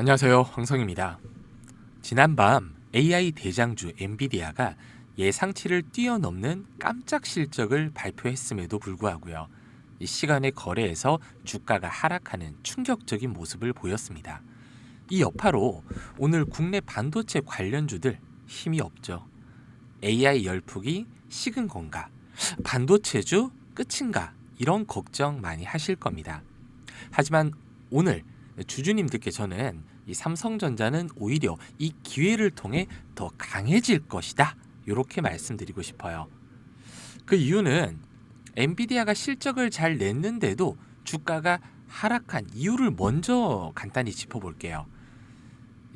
안녕하세요. 황성입니다. 지난밤 AI 대장주 엔비디아가 예상치를 뛰어넘는 깜짝 실적을 발표했음에도 불구하고요. 이 시간의 거래에서 주가가 하락하는 충격적인 모습을 보였습니다. 이 여파로 오늘 국내 반도체 관련주들 힘이 없죠. AI 열풍이 식은 건가? 반도체주 끝인가? 이런 걱정 많이 하실 겁니다. 하지만 오늘 주주님들께서는 이 삼성전자는 오히려 이 기회를 통해 더 강해질 것이다. 이렇게 말씀드리고 싶어요. 그 이유는 엔비디아가 실적을 잘 냈는데도 주가가 하락한 이유를 먼저 간단히 짚어볼게요.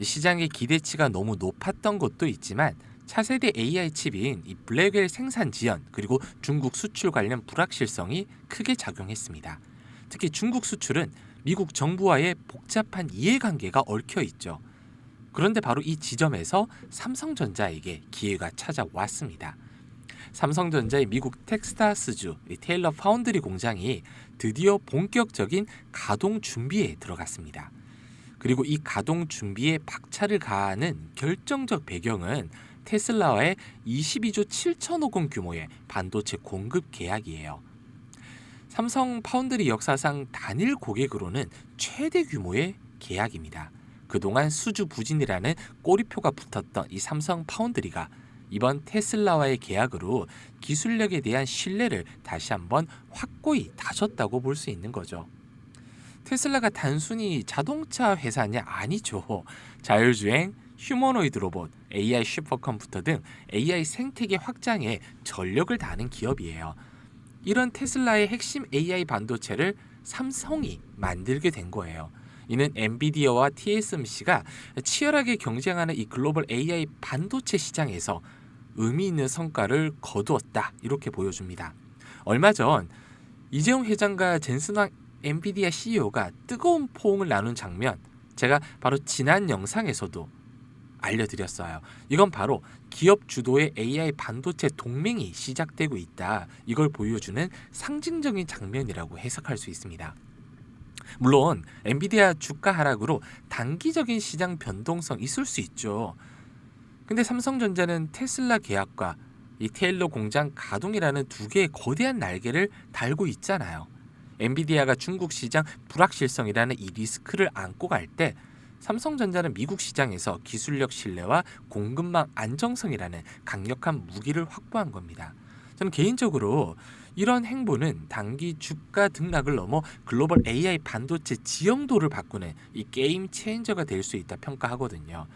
시장의 기대치가 너무 높았던 것도 있지만 차세대 AI 칩인 이 블랙웰 생산 지연 그리고 중국 수출 관련 불확실성이 크게 작용했습니다. 특히 중국 수출은 미국 정부와의 복잡한 이해관계가 얽혀 있죠. 그런데 바로 이 지점에서 삼성전자에게 기회가 찾아왔습니다. 삼성전자의 미국 텍사스주 테일러 파운드리 공장이 드디어 본격적인 가동 준비에 들어갔습니다. 그리고 이 가동 준비에 박차를 가하는 결정적 배경은 테슬라와의 22조 7천억 원 규모의 반도체 공급 계약이에요. 삼성 파운드리 역사상 단일 고객으로는 최대 규모의 계약입니다. 그동안 수주 부진이라는 꼬리표가 붙었던 이 삼성 파운드리가 이번 테슬라와의 계약으로 기술력에 대한 신뢰를 다시 한번 확고히 다졌다고 볼 수 있는 거죠. 테슬라가 단순히 자동차 회사냐 아니죠. 자율주행, 휴머노이드 로봇, AI 슈퍼컴퓨터 등 AI 생태계 확장에 전력을 다하는 기업이에요. 이런 테슬라의 핵심 AI 반도체를 삼성이 만들게 된 거예요. 이는 엔비디아와 TSMC가 치열하게 경쟁하는 이 글로벌 AI 반도체 시장에서 의미 있는 성과를 거두었다 이렇게 보여줍니다. 얼마 전 이재용 회장과 젠슨왕 엔비디아 CEO가 뜨거운 포옹을 나눈 장면 제가 바로 지난 영상에서도 알려드렸어요. 이건 바로 기업 주도의 AI 반도체 동맹이 시작되고 있다. 이걸 보여주는 상징적인 장면이라고 해석할 수 있습니다. 물론 엔비디아 주가 하락으로 단기적인 시장 변동성 있을 수 있죠. 근데 삼성전자는 테슬라 계약과 이 테일러 공장 가동이라는 두 개의 거대한 날개를 달고 있잖아요. 엔비디아가 중국 시장 불확실성이라는 이 리스크를 안고 갈 때 삼성전자는 미국 시장에서 기술력 신뢰와 공급망 안정성이라는 강력한 무기를 확보한 겁니다. 저는 개인적으로 이런 행보는 단기 주가 등락을 넘어 글로벌 AI 반도체 지형도를 바꾸는 이 게임 체인저가 될 수 있다 평가하거든요.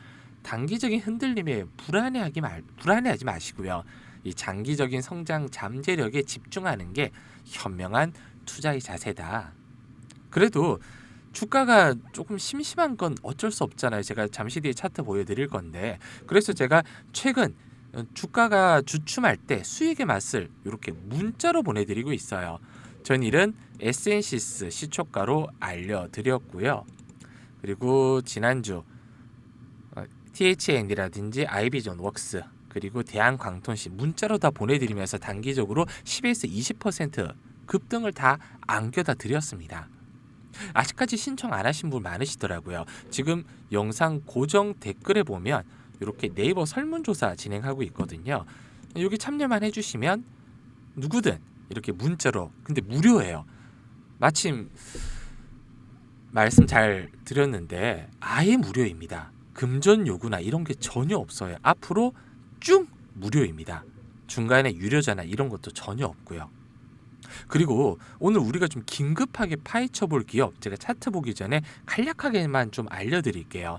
단기적인 흔들림에 불안해하기 말 불안해하지 마시고요. 이 장기적인 성장 잠재력에 집중하는 게 현명한 투자의 자세다. 그래도 주가가 조금 심심한 건 어쩔 수 없잖아요. 제가 잠시 뒤에 차트 보여드릴 건데 그래서 제가 최근 주가가 주춤할 때 수익의 맛을 이렇게 문자로 보내드리고 있어요. 전일은 에센시스 시초가로 알려드렸고요. 그리고 지난주 THN이라든지 아이비전 웍스 그리고 대한광통시 문자로 다 보내드리면서 단기적으로 10에서 20% 급등을 다 안겨다 드렸습니다. 아직까지 신청 안 하신 분 많으시더라고요. 지금 영상 고정 댓글에 보면 이렇게 네이버 설문조사 진행하고 있거든요. 여기 참여만 해주시면 누구든 이렇게 문자로 근데 무료예요. 마침 말씀 잘 드렸는데 아예 무료입니다. 금전 요구나 이런 게 전혀 없어요. 앞으로 쭉 무료입니다. 중간에 유료자나 이런 것도 전혀 없고요. 그리고 오늘 우리가 좀 긴급하게 파헤쳐 볼 기업 제가 차트 보기 전에 간략하게만 좀 알려드릴게요.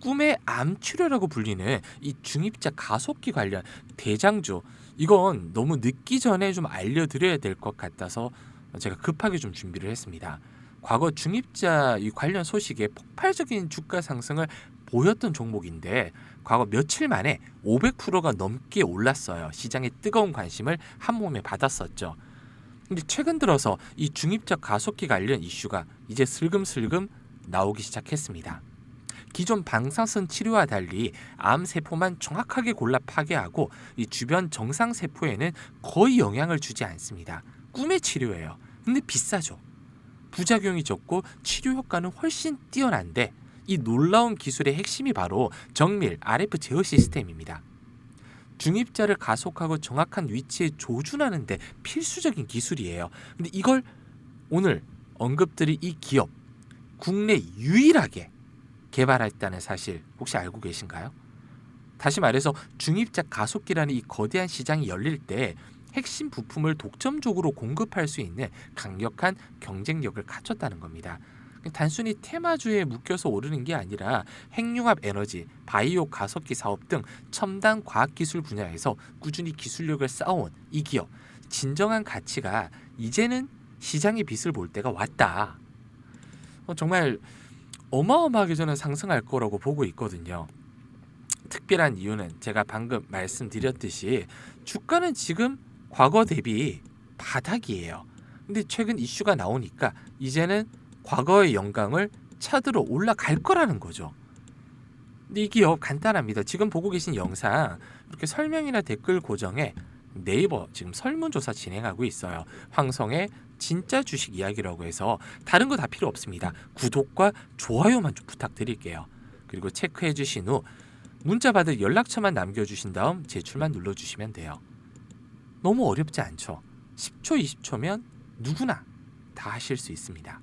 꿈의 암 치료라고 불리는 이 중입자 가속기 관련 대장주 이건 너무 늦기 전에 좀 알려드려야 될 것 같아서 제가 급하게 좀 준비를 했습니다. 과거 중입자 이 관련 소식에 폭발적인 주가 상승을 보였던 종목인데 과거 며칠 만에 500%가 넘게 올랐어요. 시장의 뜨거운 관심을 한 몸에 받았었죠. 근데 최근 들어서 이 중입적 가속기 관련 이슈가 이제 슬금슬금 나오기 시작했습니다. 기존 방사선 치료와 달리 암 세포만 정확하게 골라 파괴하고 이 주변 정상 세포에는 거의 영향을 주지 않습니다. 꿈의 치료예요. 근데 비싸죠. 부작용이 적고 치료 효과는 훨씬 뛰어난데 이 놀라운 기술의 핵심이 바로 정밀 RF 제어 시스템입니다. 중입자를 가속하고 정확한 위치에 조준하는데 필수적인 기술이에요. 근데 이걸 오늘 언급드릴 이 기업 국내 유일하게 개발했다는 사실 혹시 알고 계신가요? 다시 말해서 중입자 가속기라는 이 거대한 시장이 열릴 때 핵심 부품을 독점적으로 공급할 수 있는 강력한 경쟁력을 갖췄다는 겁니다. 단순히 테마주에 묶여서 오르는 게 아니라 핵융합 에너지, 바이오 가속기 사업 등 첨단 과학기술 분야에서 꾸준히 기술력을 쌓아온 이 기업 진정한 가치가 이제는 시장의 빛을 볼 때가 왔다. 어, 정말 어마어마하게 저는 상승할 거라고 보고 있거든요. 특별한 이유는 제가 방금 말씀드렸듯이 주가는 지금 과거 대비 바닥이에요. 근데 최근 이슈가 나오니까 이제는 과거의 영광을 찾으러 올라갈 거라는 거죠. 근데 이 기업 간단합니다. 지금 보고 계신 영상 이렇게 설명이나 댓글 고정에 네이버 지금 설문조사 진행하고 있어요. 황성의 진짜 주식 이야기라고 해서 다른 거 다 필요 없습니다. 구독과 좋아요만 좀 부탁드릴게요. 그리고 체크해 주신 후 문자 받을 연락처만 남겨주신 다음 제출만 눌러주시면 돼요. 너무 어렵지 않죠? 10초, 20초면 누구나 다 하실 수 있습니다.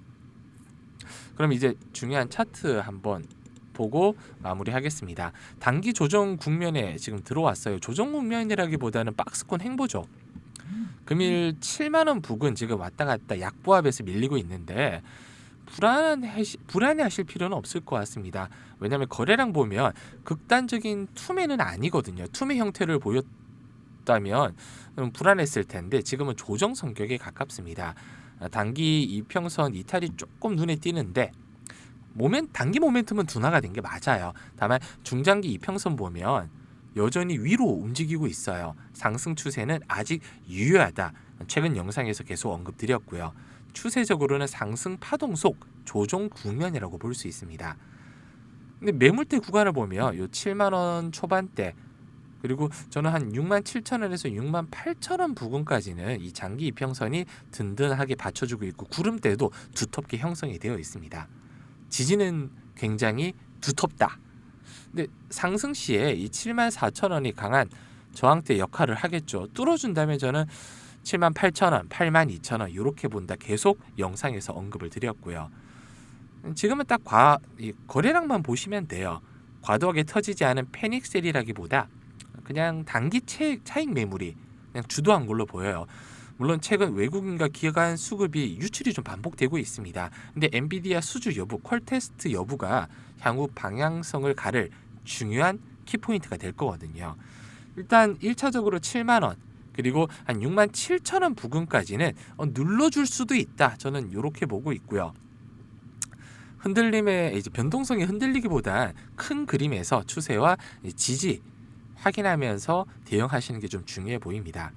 그럼 이제 중요한 차트 한번 보고 마무리하겠습니다. 단기 조정 국면에 지금 들어왔어요. 조정 국면이라기보다는 박스권 행보죠. 금일 7만 원 부근 지금 왔다 갔다 약보합에서 밀리고 있는데 불안해 불안해하실 필요는 없을 것 같습니다. 왜냐하면 거래량 보면 극단적인 투매는 아니거든요. 투매 형태를 보였 다면 음, 불안했을 텐데 지금은 조정 성격에 가깝습니다. 아, 단기 이평선 이탈이 조금 눈에 띄는데 모멘 단기 모멘텀은 둔화가 된 게 맞아요. 다만 중장기 이평선 보면 여전히 위로 움직이고 있어요. 상승 추세는 아직 유효하다. 최근 영상에서 계속 언급드렸고요. 추세적으로는 상승 파동 속 조정 국면이라고 볼 수 있습니다. 근데 매물대 구간을 보면 요 7만 원 초반대 그리고 저는 한 6만 7천 원에서 6만 8천 원 부근까지는 이 장기 이평선이 든든하게 받쳐주고 있고 구름대도 두텁게 형성이 되어 있습니다. 지지는 굉장히 두텁다. 근데 상승 시에 이 7만 4천 원이 강한 저항대 역할을 하겠죠. 뚫어준다면 저는 7만 8천 원, 8만 2천 원 이렇게 본다. 계속 영상에서 언급을 드렸고요. 지금은 딱 과, 이 거래량만 보시면 돼요. 과도하게 터지지 않은 패닉 셀이라기보다 그냥 단기 차, 차익 매물이 그냥 주도한 걸로 보여요. 물론 최근 외국인과 기관 수급이 유출이 좀 반복되고 있습니다. 근데 엔비디아 수주 여부, 퀄테스트 여부가 향후 방향성을 가를 중요한 키포인트가 될 거거든요. 일단 1차적으로 7만 원 그리고 한 6만 7천 원 부근까지는 어, 눌러줄 수도 있다. 저는 이렇게 보고 있고요. 흔들림의 이제 변동성이 흔들리기보다 큰 그림에서 추세와 지지 확인하면서 대응하시는 게 좀 중요해 보입니다.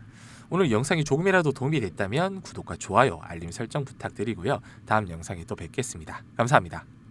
오늘 영상이 조금이라도 도움이 됐다면 구독과 좋아요, 알림 설정 부탁드리고요. 다음 영상에 또 뵙겠습니다. 감사합니다.